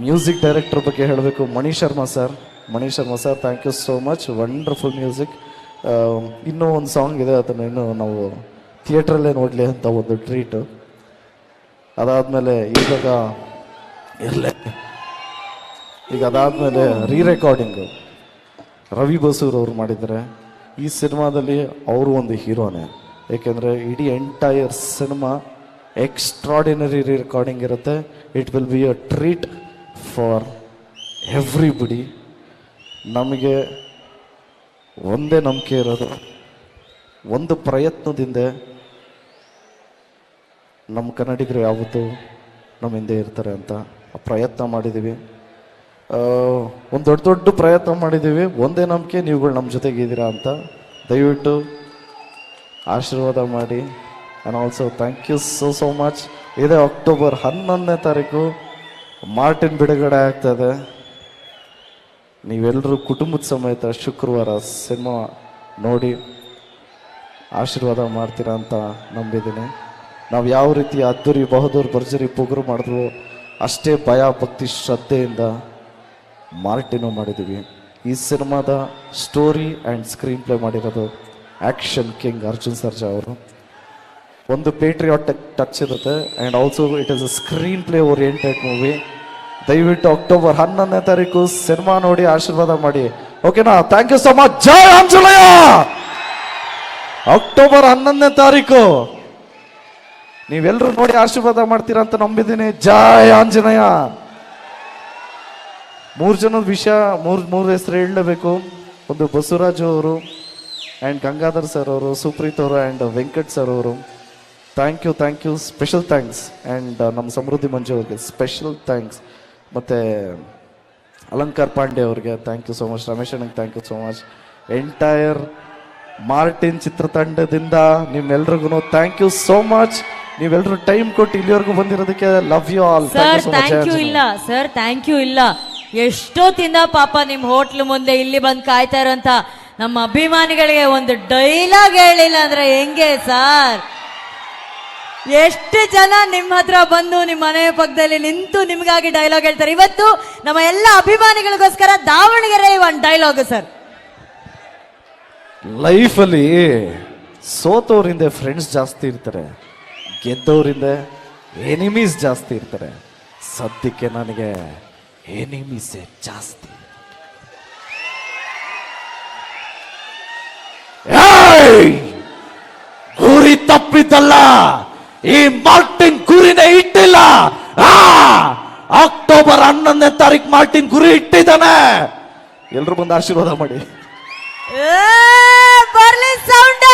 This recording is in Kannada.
ಮ್ಯೂಸಿಕ್ ಡೈರೆಕ್ಟರ್ ಬಗ್ಗೆ ಹೇಳಬೇಕು. Mani Sharma sir Mani Sharma sir thank you so much wonderful music ಇನ್ನೂ ಒಂದು ಸಾಂಗ್ ಇದೆ, ಅದನ್ನು ಇನ್ನೂ ನಾವು ಥಿಯೇಟ್ರಲ್ಲೇ ನೋಡಲಿ ಅಂತ ಒಂದು ಟ್ರೀಟು ಅದಾದಮೇಲೆ ಈಗ ಇರಲೇ. ಈಗ ಅದಾದಮೇಲೆ ರೀ ರೆಕಾರ್ಡಿಂಗು ರವಿ ಬಸೂರ್ ಅವರು ಮಾಡಿದ್ದಾರೆ. ಈ ಸಿನಿಮಾದಲ್ಲಿ ಅವರು ಒಂದು ಹೀರೋನೇ. ಏಕೆಂದರೆ ಇಡೀ entire cinema extraordinary re recording ಇರುತ್ತೆ. It will be a treat for everybody ನಮಗೆ ಒಂದೇ ನಂಬಿಕೆ ಇರೋದು. ಒಂದು ಪ್ರಯತ್ನದಿಂದ ನಮ್ಮ ಕನ್ನಡಿಗರು ಯಾವತ್ತೂ ನಮ್ಮ ಹಿಂದೆ ಇರ್ತಾರೆ ಅಂತ ಪ್ರಯತ್ನ ಮಾಡಿದ್ದೀವಿ. ಒಂದು ದೊಡ್ಡ ದೊಡ್ಡ ಪ್ರಯತ್ನ ಮಾಡಿದ್ದೀವಿ. ಒಂದೇ ನಂಬಿಕೆ, ನೀವುಗಳು ನಮ್ಮ ಜೊತೆಗಿದ್ದೀರಾ ಅಂತ ದಯವಿಟ್ಟು ಆಶೀರ್ವಾದ ಮಾಡಿ. And also thank you so so much ಇದೇ ಅಕ್ಟೋಬರ್ ಹನ್ನೊಂದನೇ ತಾರೀಕು. ಮಾರ್ಟಿನ್ ಬಿಡುಗಡೆ ಆಗ್ತದೆ. ನೀವೆಲ್ಲರೂ ಕುಟುಂಬದ ಸಮೇತ ಶುಕ್ರವಾರ ಸಿನಿಮಾ ನೋಡಿ ಆಶೀರ್ವಾದ ಮಾಡ್ತೀರಾ ಅಂತ ನಂಬಿದ್ದೀನಿ. ನಾವು ಯಾವ ರೀತಿ ಅದ್ದೂರಿ ಬಹದ್ದೂರ್, ಭರ್ಜರಿ, ಪೊಗರು ಮಾಡಿದ್ವೋ ಅಷ್ಟೇ ಭಯ, ಭಕ್ತಿ, ಶ್ರದ್ಧೆಯಿಂದ ಮಾರ್ಟಿನೂ ಮಾಡಿದ್ದೀವಿ. ಈ ಸಿನಿಮಾದ ಸ್ಟೋರಿ ಆ್ಯಂಡ್ ಸ್ಕ್ರೀನ್ ಪ್ಲೇ ಮಾಡಿರೋದು ಆ್ಯಕ್ಷನ್ ಕಿಂಗ್ ಅರ್ಜುನ್ ಸರ್ಜಾ ಅವರು. ಒಂದು ಪೇಟ್ರಿಯಾಟಿಕ್ ಟಚ್ ಇರುತ್ತೆ. And also it is a screenplay oriented movie ದಯವಿಟ್ಟು ಅಕ್ಟೋಬರ್ ಹನ್ನೊಂದನೇ ತಾರೀಕು ಸಿನಿಮಾ ನೋಡಿ ಆಶೀರ್ವಾದ ಮಾಡಿ. ಓಕೆನಾ thank you so much Jaya Anjaneya! October ಹನ್ನೊಂದನೇ ತಾರೀಕು. ನೀವೆಲ್ಲರೂ ನೋಡಿ ಆಶೀರ್ವಾದ ಮಾಡ್ತೀರಾ ಅಂತ ನಂಬಿದ್ದೀನಿ. ಜಯ ಆಂಜನೇಯ! ಮೂರು ಜನದ ವಿಷಯ, ಮೂರು ಮೂರು ಹೆಸರು ಹೇಳಲೇಬೇಕು. ಒಂದು ಬಸವರಾಜು ಅವರು ಆ್ಯಂಡ್ ಗಂಗಾಧರ್ ಸರ್ ಅವರು, ಸುಪ್ರೀತ್ ಅವರು ಆ್ಯಂಡ್ ವೆಂಕಟ್ ಸರ್ ಅವರು. Thank you thank you special thanks and ನಮ್ಮ ಸಮೃದ್ಧಿ ಮಂಜು ಅವ್ರಿಗೆ ಸ್ಪೆಷಲ್ ಥ್ಯಾಂಕ್ಸ್ ಮತ್ತು ಅಲಂಕಾರ್ ಪಾಂಡೆ ಅವ್ರಿಗೆ thank you so much Ramesh ಅಣ್ಣಗೆ thank you so much entire Martin ಚಿತ್ರತಂಡದಿಂದ ನಿಮ್ಮೆಲ್ರಿಗೂ ಥ್ಯಾಂಕ್ ಯು ಸೋ ಮಚ್ ನೀವೆಲ್ಲರೂ ಟೈಮ್ ಕೊಟ್ಟು ಇಲ್ಲಿವರೆಗೂ ಬಂದಿರೋದಕ್ಕೆ love you all sir thank you ಇಲ್ಲ. ಸರ್ ಥ್ಯಾಂಕ್ ಯು ಇಲ್ಲ. ಎಷ್ಟೊತ್ತಿಂದ ಪಾಪ ನಿಮ್ಮ ಹೋಟ್ಲ್ ಮುಂದೆ ಇಲ್ಲಿ ಬಂದು ಕಾಯ್ತಾ ಇರೋಂಥ ನಮ್ಮ ಅಭಿಮಾನಿಗಳಿಗೆ ಒಂದು ಡೈಲಾಗ್ ಹೇಳಿಲ್ಲ ಅಂದ್ರೆ ಹೆಂಗೆ ಸರ್ ಎಷ್ಟು ಜನ ನಿಮ್ಮ ಹತ್ರ ಬಂದು ನಿಮ್ಮ ಮನೆಯ ಪಕ್ಕದಲ್ಲಿ ನಿಂತು ನಿಮಗಾಗಿ ಡೈಲಾಗ್ ಹೇಳ್ತಾರೆ. ಇವತ್ತು ನಮ್ಮ ಎಲ್ಲ ಅಭಿಮಾನಿಗಳಿಗೋಸ್ಕರ ದಾವಣಗೆರೆ ಒಂದು ಡೈಲಾಗ್ ಸರ್ ಲೈಫಲ್ಲಿ ಸೋತವರಿಂದ ಫ್ರೆಂಡ್ಸ್ ಜಾಸ್ತಿ ಇರ್ತಾರೆ. ಗೆದ್ದವರಿಂದ ಎನಿಮೀಸ್ ಜಾಸ್ತಿ ಇರ್ತಾರೆ. ಸದ್ಯಕ್ಕೆ ನನಗೆ ಎನಿಮೀಸೇ ಜಾಸ್ತಿ. ಏಯ್! ಈ ಮಾರ್ಟಿನ್ ಕುರಿನೇ ಇಟ್ಟಿಲ್ಲ. ಅಕ್ಟೋಬರ್ ಹನ್ನೊಂದನೇ ತಾರೀಕು ಮಾರ್ಟಿನ್ ಕುರಿ ಇಟ್ಟಿದ್ದಾನೆ. ಎಲ್ರು ಬಂದು ಆಶೀರ್ವಾದ ಮಾಡಿ. ಬರ್ಲಿ ಸೌಂಡ್.